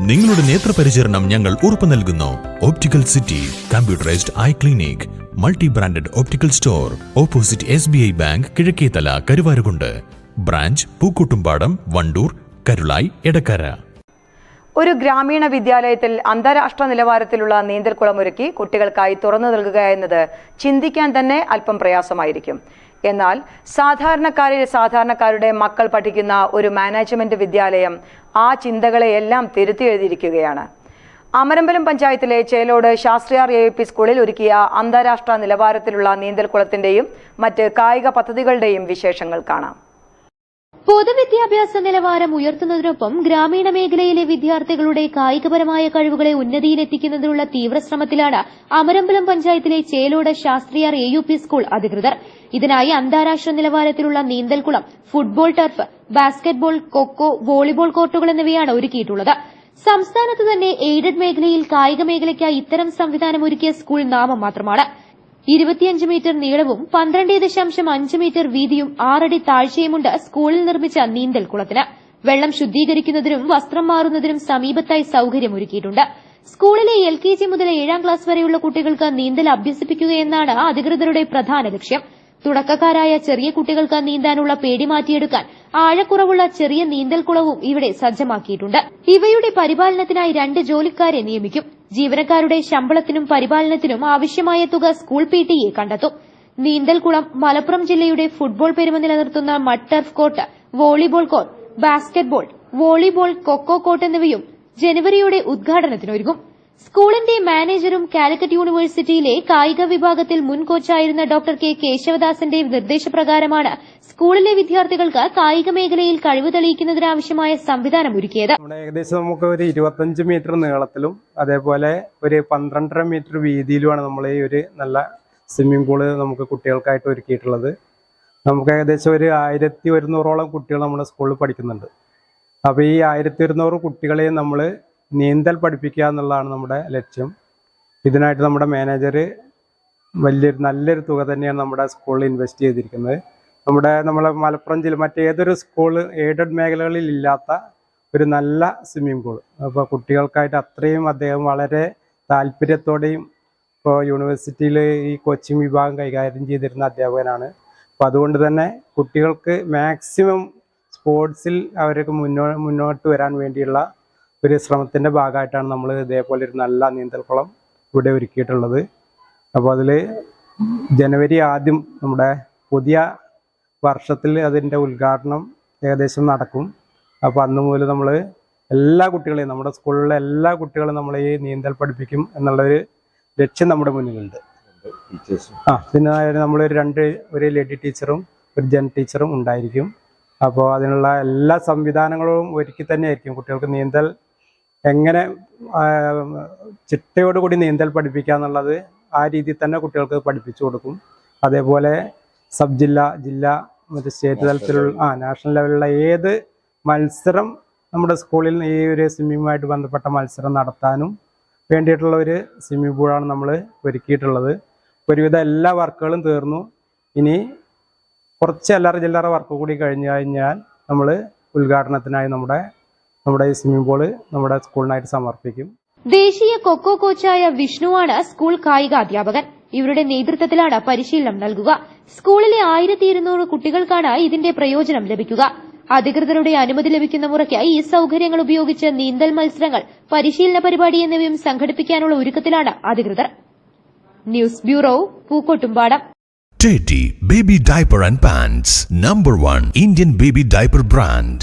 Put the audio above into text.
നിങ്ങളുടെ നേത്രപരിചരണം ഞങ്ങൾ ഉറപ്പു നൽകുന്നു. Optical city computerised eye clinic multi branded optical store opposite S B I bank Kizhakkethala Karuvarakundu branch Pookkottumpadam Wandoor Karulai Edakkara ഒരു ഗ്രാമീണ വിദ്യാലയത്തിൽ അന്താരാഷ്ട്ര നിലവാരത്തിലുള്ള നീന്തൽക്കുളം ഒരുക്കി കുട്ടികൾക്കായി തുറന്നു നൽകുക എന്നത് ചിന്തിക്കാൻ തന്നെ അല്പം പ്രയാസമായിരിക്കും. എന്നാൽ സാധാരണക്കാരിൽ സാധാരണക്കാരുടെ മക്കൾ പഠിക്കുന്ന ഒരു മാനേജ്മെന്റ് വിദ്യാലയം ആ ചിന്തകളെയെല്ലാം തിരുത്തി എഴുതിയിരിക്കുകയാണ് അമരമ്പലം പഞ്ചായത്തിലെ ചേലോട് ശാസ്ത്രിയാർ എ പി സ്കൂളിൽ ഒരുക്കിയ അന്താരാഷ്ട്ര നിലവാരത്തിലുള്ള നീന്തൽക്കുളത്തിന്റെയും മറ്റ് കായിക പദ്ധതികളുടെയും വിശേഷങ്ങൾ കാണാം. പൊതുവിദ്യാഭ്യാസ നിലവാരം ഉയർത്തുന്നതിനൊപ്പം ഗ്രാമീണ മേഖലയിലെ വിദ്യാർത്ഥികളുടെ കായികപരമായ കഴിവുകളെ ഉന്നതിയിലെത്തിക്കുന്നതിനുള്ള തീവ്രശ്രമത്തിലാണ് അമരമ്പലം പഞ്ചായത്തിലെ ചേലോട് ശാസ്ത്രിയാർ എ സ്കൂൾ അധികൃതർ. ഇതിനായി അന്താരാഷ്ട്ര നിലവാരത്തിലുള്ള നീന്തൽക്കുളം football turf basketball kho kho volleyball കോർട്ടുകൾ എന്നിവയാണ് ഒരുക്കിയിട്ടുള്ളത്. സംസ്ഥാനത്ത് തന്നെ എയ്ഡഡ് മേഖലയിൽ കായിക മേഖലയ്ക്കായി ഇത്തരം സംവിധാനം ഒരുക്കിയ സ്കൂൾ നാമം മാത്രമാണ്. ഇരുപത്തിയഞ്ച് മീറ്റർ നീളവും പന്ത്രണ്ട് ദശാംശം അഞ്ച് മീറ്റർ വീതിയും ആറടി താഴ്ചയുമുണ്ട് സ്കൂളിൽ നിർമ്മിച്ച നീന്തൽക്കുളത്തിന് വെള്ളം ശുദ്ധീകരിക്കുന്നതിനും വസ്ത്രം മാറുന്നതിനും സമീപത്തായി സൌകര്യമൊരുക്കിയിട്ടുണ്ട്. സ്കൂളിലെ എൽ കെ ജി മുതൽ ഏഴാം ക്ലാസ് വരെയുള്ള കുട്ടികൾക്ക് നീന്തൽ അഭ്യസിപ്പിക്കുകയെന്നാണ് അധികൃതരുടെ പ്രധാന ലക്ഷ്യം. തുടക്കക്കാരായ ചെറിയ കുട്ടികൾക്ക് നീന്താനുള്ള പേടി മാറ്റിയെടുക്കാൻ ആഴക്കുറവുള്ള ചെറിയ നീന്തൽക്കുളവും ഇവിടെ സജ്ജമാക്കിയിട്ടുണ്ട്. ഇവയുടെ പരിപാലനത്തിനായി രണ്ട് ജോലിക്കാരെ നിയമിക്കും. ജീവനക്കാരുടെ ശമ്പളത്തിനും പരിപാലനത്തിനും ആവശ്യമായ തുക സ്കൂൾ പി ടി എ കണ്ടെത്തും. നീന്തൽക്കുളം മലപ്പുറം ജില്ലയുടെ ഫുട്ബോൾ പെരുമ നിലനിർത്തുന്ന മട്ടർഫ് court volleyball court basketball volleyball kho kho court എന്നിവയും ജനുവരിയോടെ ഉദ്ഘാടനത്തിനൊരുങ്ങും. സ്കൂളിന്റെ മാനേജറും കാലിക്കറ്റ് യൂണിവേഴ്സിറ്റിയിലെ കായിക വിഭാഗത്തിൽ മുൻ കോച്ചായിരുന്ന ഡോക്ടർ കെ കേശവദാസിന്റെ നിർദ്ദേശപ്രകാരമാണ് സ്കൂളിലെ വിദ്യാർത്ഥികൾക്ക് കായിക മേഖലയിൽ കഴിവ് തെളിയിക്കുന്നതിനാവശ്യമായ സംവിധാനം ഒരുക്കിയത്. ഏകദേശം നമുക്ക് ഒരു ഇരുപത്തഞ്ച് മീറ്റർ നീളത്തിലും അതേപോലെ ഒരു പന്ത്രണ്ടര മീറ്റർ വീതിയിലുമാണ് നമ്മൾ ഈ ഒരു നല്ല സ്വിമ്മിംഗ് പൂൾ നമുക്ക് കുട്ടികൾക്കായിട്ട് ഒരുക്കിയിട്ടുള്ളത്. നമുക്ക് ഏകദേശം ഒരു ആയിരത്തി ഒരുന്നൂറോളം കുട്ടികൾ നമ്മുടെ സ്കൂളിൽ പഠിക്കുന്നുണ്ട്. അപ്പോൾ ഈ ആയിരത്തി ഒരുന്നൂറ് കുട്ടികളെയും നമ്മൾ നീന്തൽ പഠിപ്പിക്കുക എന്നുള്ളതാണ് നമ്മുടെ ലക്ഷ്യം. ഇതിനായിട്ട് നമ്മുടെ മാനേജർ വലിയൊരു നല്ലൊരു തുക തന്നെയാണ് നമ്മുടെ സ്കൂളിൽ ഇൻവെസ്റ്റ് ചെയ്തിരിക്കുന്നത്. നമ്മുടെ നമ്മളെ മലപ്പുറം ജില്ല മറ്റേതൊരു സ്കൂൾ എയ്ഡഡ് മേഖലകളിൽ ഇല്ലാത്ത ഒരു നല്ല സ്വിമ്മിംഗ് പൂൾ അപ്പോൾ കുട്ടികൾക്കായിട്ട് അത്രയും അദ്ദേഹം വളരെ താല്പര്യത്തോടെയും ഇപ്പോൾ യൂണിവേഴ്സിറ്റിയിൽ ഈ കോച്ചിങ് വിഭാഗം കൈകാര്യം ചെയ്തിരുന്ന അധ്യാപകനാണ്. അപ്പോൾ അതുകൊണ്ട് തന്നെ കുട്ടികൾക്ക് മാക്സിമം സ്പോർട്സിൽ അവർക്ക് മുന്നോ മുന്നോട്ട് വരാൻ വേണ്ടിയുള്ള ഒരു ശ്രമത്തിന്റെ ഭാഗമായിട്ടാണ് നമ്മൾ ഇതേപോലെ ഒരു നല്ല നീന്തൽക്കുളം ഇവിടെ ഒരുക്കിയിട്ടുള്ളത്. അപ്പോൾ അതിൽ ജനുവരി ആദ്യം നമ്മുടെ പുതിയ വർഷത്തിൽ അതിന്റെ ഉദ്ഘാടനം ഏകദേശം നടക്കും. അപ്പോൾ അന്ന് മുതൽ നമ്മൾ എല്ലാ കുട്ടികളെയും നമ്മുടെ സ്കൂളിലെ എല്ലാ കുട്ടികളും നമ്മളെ ഈ നീന്തൽ പഠിപ്പിക്കും എന്നുള്ളൊരു ലക്ഷ്യം നമ്മുടെ മുന്നിലുണ്ട്. ആ പിന്നെ നമ്മളൊരു രണ്ട് ഒരു ലേഡി ടീച്ചറും ഒരു ജെൻ ടീച്ചറും ഉണ്ടായിരിക്കും. അപ്പോൾ അതിനുള്ള എല്ലാ സംവിധാനങ്ങളും ഒരുക്കി തന്നെയായിരിക്കും കുട്ടികൾക്ക് നീന്തൽ എങ്ങനെ ചിട്ടയോടുകൂടി നീന്തൽ പഠിപ്പിക്കുക എന്നുള്ളത് ആ രീതിയിൽ തന്നെ കുട്ടികൾക്ക് പഠിപ്പിച്ചു കൊടുക്കും. അതേപോലെ സബ് ജില്ല ജില്ല മറ്റേ സ്റ്റേറ്റ് തലത്തിലുള്ള ആ നാഷണൽ ലെവലിലുള്ള ഏത് മത്സരം നമ്മുടെ സ്കൂളിൽ ഈ ഒരു സ്വിമ്മിങ്ങുമായിട്ട് ബന്ധപ്പെട്ട മത്സരം നടത്താനും വേണ്ടിയിട്ടുള്ള ഒരു സ്വിമ്മിംഗ് പൂളാണ് നമ്മൾ ഒരുക്കിയിട്ടുള്ളത്. ഒരുവിധം എല്ലാ വർക്കുകളും തീർന്നു. ഇനി കുറച്ച് അല്ലറ ചില്ലറ വർക്ക് കൂടി കഴിഞ്ഞു കഴിഞ്ഞാൽ നമ്മൾ ഉദ്ഘാടനത്തിനായി നമ്മുടെ നമ്മുടെ ഈ സ്വിമ്മിംഗ് പൂൾ നമ്മുടെ സ്കൂളിനായിട്ട് സമർപ്പിക്കും. ദേശീയ കൊക്കോ കോച്ചായ വിഷ്ണുവാണ് സ്കൂൾ കായിക അധ്യാപകൻ. ഇവരുടെ നേതൃത്വത്തിലാണ് പരിശീലനം നൽകുക. സ്കൂളിലെ ആയിരത്തി ഇരുന്നൂറ് കുട്ടികൾക്കാണ് ഇതിന്റെ പ്രയോജനം ലഭിക്കുക. അധികൃതരുടെ അനുമതി ലഭിക്കുന്ന മുറയ്ക്ക് ഈ സൌകര്യങ്ങൾ ഉപയോഗിച്ച് നീന്തൽ മത്സരങ്ങൾ പരിശീലന പരിപാടി എന്നിവയും സംഘടിപ്പിക്കാനുള്ള ഒരുക്കത്തിലാണ് അധികൃതർ. News bureau Pookkottumpadam. Teddy Baby Diaper and Pants number 1 Indian Baby Diaper Brand.